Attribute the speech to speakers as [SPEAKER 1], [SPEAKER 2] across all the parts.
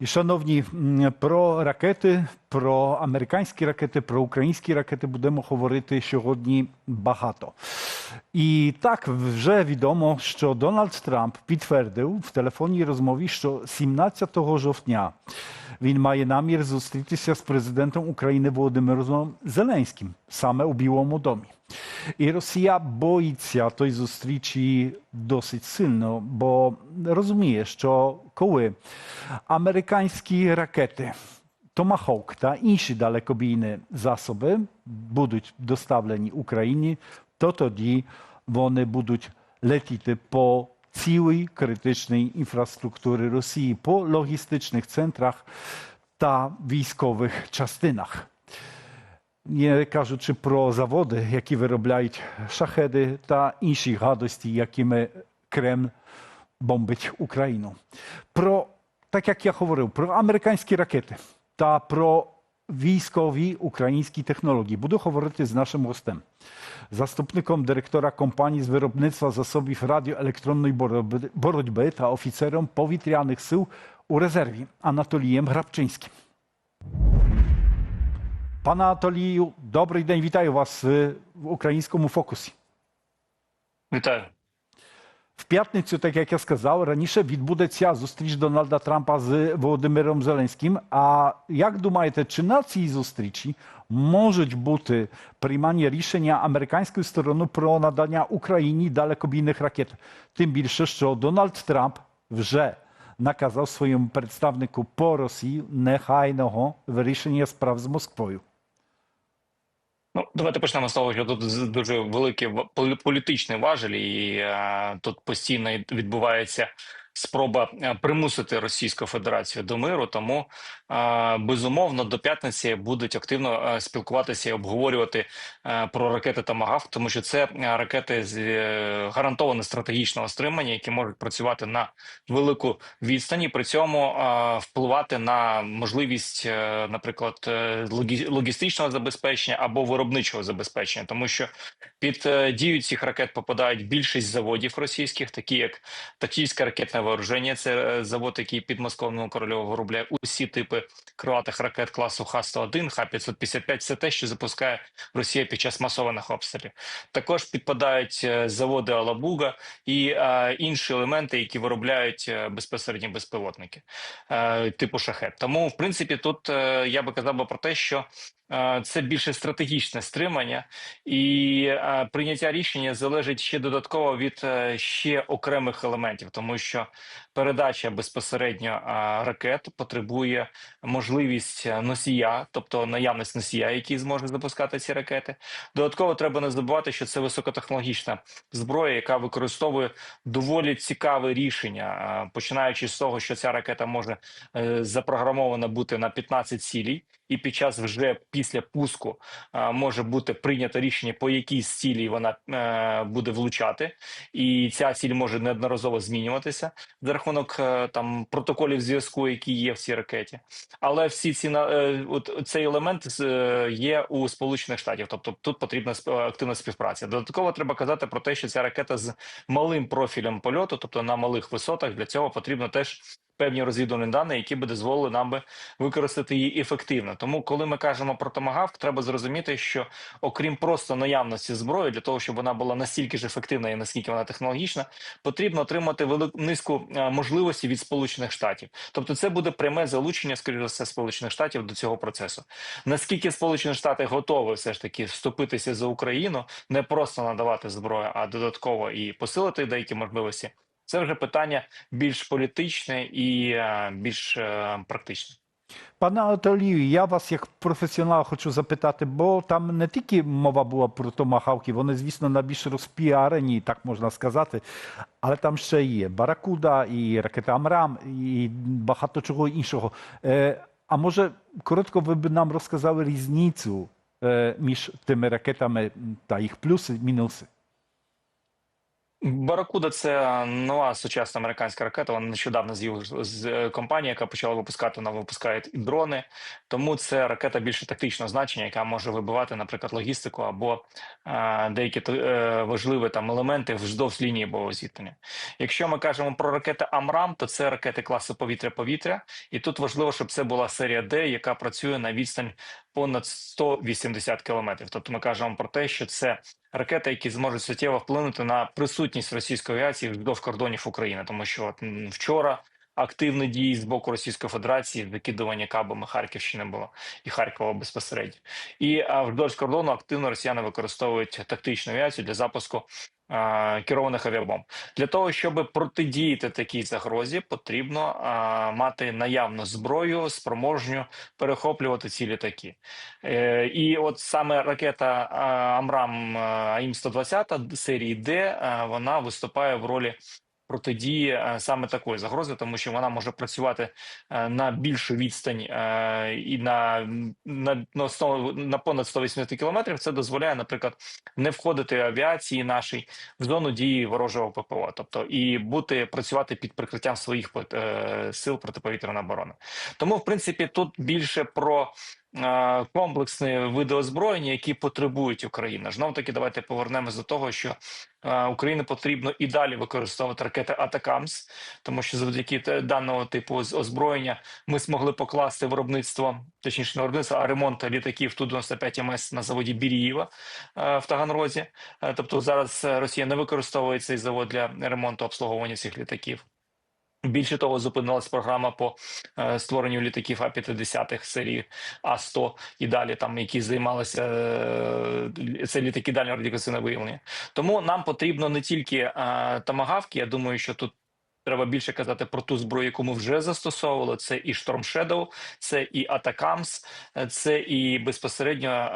[SPEAKER 1] І, шановні, про ракети, про американські ракети, про українські ракети будемо говорити сьогодні багато. І так вже відомо, що Дональд Трамп підтвердив в телефонній розмові, що 17 жовтня він має намір зустрітися з президентом України Володимиром Зеленським саме у Білому домі. І Росія боїться той зустрічі досить сильно, бо розуміє, що коли американські ракети Томахawk та інші далекобійні засоби будуть доставлені Україні, то тоді вони будуть летіти по цілій критичній інфраструктурі Росії, по логістичних центрах та військових частинах. Nie кажучи про заводи, які виробляють шахеди та інші гадості, якими Кремль бомбить Україну. Про, так як я говорив, про американські ракети та про військові українські технології. Буду говорити з нашим гостем, заступником директора компанії з виробництва засобів радіоелектронної боротьби- боротьби та офіцером повітряних сил у резерві Анатолієм Грабчинським. Пане Анатолію, добрий день, вітаю вас е, в українському фокусі.
[SPEAKER 2] Вітаю.
[SPEAKER 1] В п'ятницю, так як я сказав, раніше відбудеться зустріч Дональда Трампа з Володимиром Зеленським. А як думаєте, чи на цій зустрічі можуть бути приймання рішення американською стороною про надання Україні далекобійних ракет? Тим більше, що Дональд Трамп вже наказав своєму представнику по Росії нехайного вирішення справ з Москвою.
[SPEAKER 2] Ну, давайте почнемо з того, що тут дуже великі ва- полі- політичний важель, і а, тут постійно відбувається спроба е, примусити Російську Федерацію до миру. Тому е, безумовно до п'ятниці будуть активно е, спілкуватися і обговорювати про ракети Тамагавк, тому що це ракети з гарантовано стратегічного стримання, які можуть працювати на велику відстані, при цьому впливати на можливість, наприклад, логістичного забезпечення або виробничого забезпечення, тому що під дію цих ракет попадають більшість заводів російських, такі як Тактильське ракетне вооруження, це е, завод, який під Московному Корольову виробляє усі типи крилатих ракет класу Х-101, Х-555, все те, що запускає Росія під час масованих обстрілів. Також підпадають е, заводи Алабуга і е, інші елементи, які виробляють е, безпосередньо безпілотники е, типу шахет. Тому, в принципі, тут е, я би казав би про те, що це більше стратегічне стримання, і е, прийняття рішення залежить ще додатково від е, ще окремих елементів, тому що передача безпосередньо е, ракет потребує можливість е, носія, тобто наявність носія, який зможе запускати ці ракети. Додатково треба не забувати, що це високотехнологічна зброя, яка використовує доволі цікаве рішення, е, починаючи з того, що ця ракета може е, запрограмована бути на 15 цілей, і під час вже після пуску може бути прийнято рішення, по якій з цілі вона е, буде влучати, і ця ціль може неодноразово змінюватися за рахунок е, там протоколів зв'язку, які є в цій ракеті. Але всі ці е, от цей елемент є у Сполучених Штатів, тобто тут потрібна активна співпраця. Додатково треба казати про те, що ця ракета з малим профілем польоту, тобто на малих висотах, для цього потрібно теж. Певні розвідувальні дані, які би дозволили нам би використати її ефективно. Тому, коли ми кажемо про томагавк, треба зрозуміти, що окрім просто наявності зброї, для того, щоб вона була настільки ж ефективна і наскільки вона технологічна, потрібно отримати велику низку е, можливостей від Сполучених Штатів. Тобто, це буде пряме залучення, скоріш за все, Сполучених Штатів до цього процесу. Наскільки Сполучені Штати готові все ж таки вступитися за Україну, не просто надавати зброю, а додатково і посилити деякі можливості. Це вже питання більш політичне і е, більш е, практичне.
[SPEAKER 1] Пане Анатолію, я вас як професіонал хочу запитати, бо там не тільки мова була про томахавки, вони, звісно, найбільш розпіарені, так можна сказати, але там ще є Баракуда, і ракета Амрам, і багато чого іншого. Е, а може, коротко ви б нам розказали різницю між тими ракетами та їх плюси, мінуси?
[SPEAKER 2] Баракуда це нова сучасна американська ракета. Вона нещодавно з'явилася з е, компанії, яка почала випускати. Вона випускає і дрони. Тому це ракета більше тактичного значення, яка може вибивати, наприклад, логістику або е, деякі е, важливі там елементи вздовж лінії бойового зіткнення. Якщо ми кажемо про ракети Амрам, то це ракети класу повітря-повітря, і тут важливо, щоб це була серія Д, яка працює на відстань понад 180 кілометрів. Тобто ми кажемо про те, що це ракети, які зможуть суттєво вплинути на присутність російської авіації вздовж кордонів України, тому що от, вчора активні дії з боку Російської Федерації викидування кабами Харківщини було і Харкова безпосередньо. І вздовж кордону активно росіяни використовують тактичну авіацію для запуску. Керованих авіабомб для того, щоб протидіяти такій загрозі, потрібно мати наявну зброю, спроможню перехоплювати ці літаки. Е, і от саме ракета Амрам АІМ 120 серії Д вона виступає в ролі. Протидії е, саме такої загрози, тому що вона може працювати е, на більшу відстань е, і на, на, на, 100 на понад 180 кілометрів. Це дозволяє, наприклад, не входити авіації нашій в зону дії ворожого ППО, тобто і бути працювати під прикриттям своїх сил протиповітряної оборони. Тому, в принципі, тут більше про е, комплексні види озброєння, які потребують Україна. Знов таки, давайте повернемось до того, що е, Україні потрібно і далі використовувати ракети Атакамс, тому що завдяки даного типу озброєння ми змогли покласти виробництво, точніше не виробництво, а ремонт літаків Ту-95 МС на заводі Біріїва е, в Таганрозі. Тобто зараз Росія не використовує цей завод для ремонту обслуговування цих літаків. Більше того, зупинилась програма по е, створенню літаків А-50 серії А-100 і далі, там які займалися е, це літаки дальнього радіокасивного виявлення. Тому нам потрібно не тільки е, тамагавки. Я думаю, що тут треба більше казати про ту зброю, яку ми вже застосовували. Це і Storm Shadow, це і Атакамс, це і безпосередньо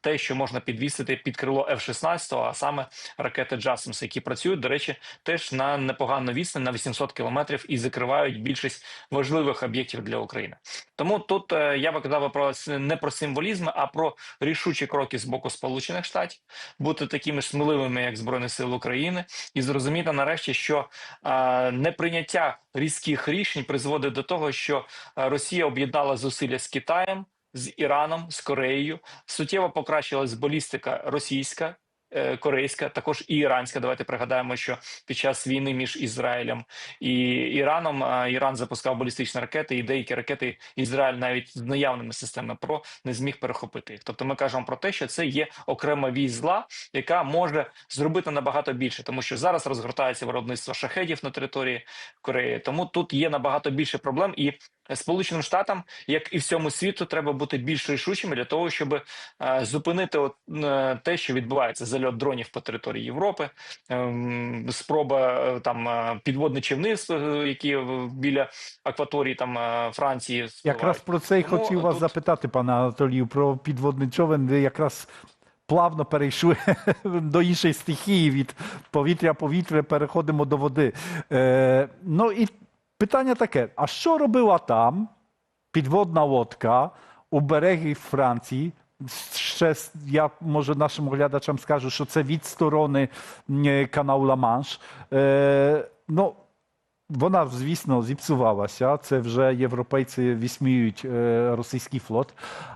[SPEAKER 2] те, що можна підвісити під крило F-16, а саме ракети JASMS, які працюють, до речі, теж на непогану відстань на 800 кілометрів і закривають більшість важливих об'єктів для України. Тому тут е, я би казав про не про символізм, а про рішучі кроки з боку Сполучених Штатів, бути такими ж сміливими, як Збройні Сили України, і зрозуміти нарешті, що е, неприйняття різких рішень призводить до того, що е, Росія об'єднала зусилля з Китаєм. З Іраном, з Кореєю суттєво покращилась балістика російська, корейська, також і іранська. Давайте пригадаємо, що під час війни між Ізраїлем і Іраном Іран запускав балістичні ракети, і деякі ракети Ізраїль навіть з наявними системами ПРО не зміг перехопити їх. Тобто, ми кажемо про те, що це є окрема вісь зла, яка може зробити набагато більше, тому що зараз розгортається виробництво шахедів на території Кореї. Тому тут є набагато більше проблем і. Сполученим Штатам, як і всьому світу, треба бути більш рішучими для того, щоб е, зупинити от, е, те, що відбувається зальот дронів по території Європи, ем, спроба е, там е, підводні е, які біля акваторії там е, Франції спливають.
[SPEAKER 1] Якраз про це й хотів вас
[SPEAKER 2] тут-
[SPEAKER 1] запитати, пане Анатолію, про підводний човен. Ви якраз плавно перейшли до іншої стихії від повітря-повітря, переходимо до води. Е, ну і питання таке: а що робила там підводна лодка у берегі Франції? Ще с- я може нашим глядачам скажу, що це від сторони м, каналу Ла-Манш. Е, ну, вона, звісно, зіпсувалася. Це вже європейці висміюють е, російський флот,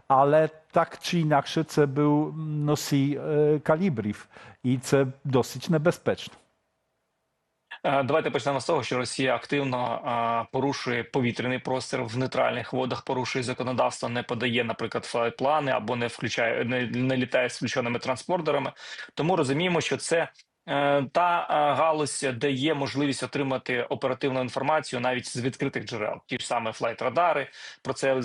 [SPEAKER 1] але так чи інакше це був носій е, калібрів, і це досить небезпечно.
[SPEAKER 2] Е, Давайте почнемо з того, що Росія активно е, порушує повітряний простір в нейтральних водах, порушує законодавство, не подає, наприклад, флайт-плани або не включає, не, не літає з включеними транспортерами. Тому розуміємо, що це. Е, Та е, галузь, де є можливість отримати оперативну інформацію навіть з відкритих джерел, ті ж саме флайт-радари, про це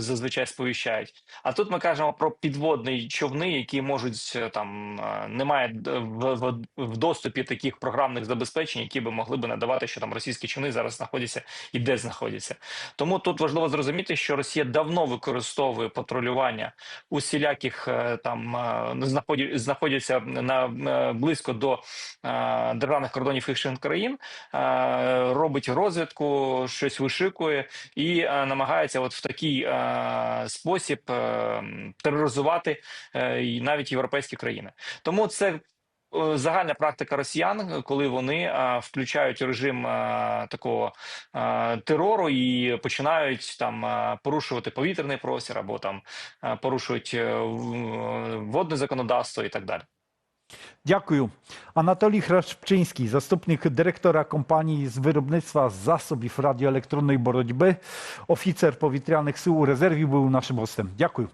[SPEAKER 2] зазвичай сповіщають. А тут ми кажемо про підводні човни, які можуть е, там е, немає в, в, в доступі таких програмних забезпечень, які би могли би надавати, що там російські човни зараз знаходяться і де знаходяться. Тому тут важливо зрозуміти, що Росія давно використовує патрулювання усіляких е, там е, знаходяться на е, близько до е, державних кордонів інших країн, е, робить розвідку, щось вишикує і е, намагається, от в такий е, спосіб е, тероризувати е, навіть європейські країни. Тому це е, загальна практика росіян, коли вони е, включають режим е, такого е, терору і починають там е, порушувати повітряний простір або там е, порушують е, водне законодавство і так далі.
[SPEAKER 1] Дякую. Анатолій Храпчинський, заступник директора компанії з виробництва засобів радіоелектронної боротьби, офіцер повітряних сил у резерві, був нашим гостем. Дякую.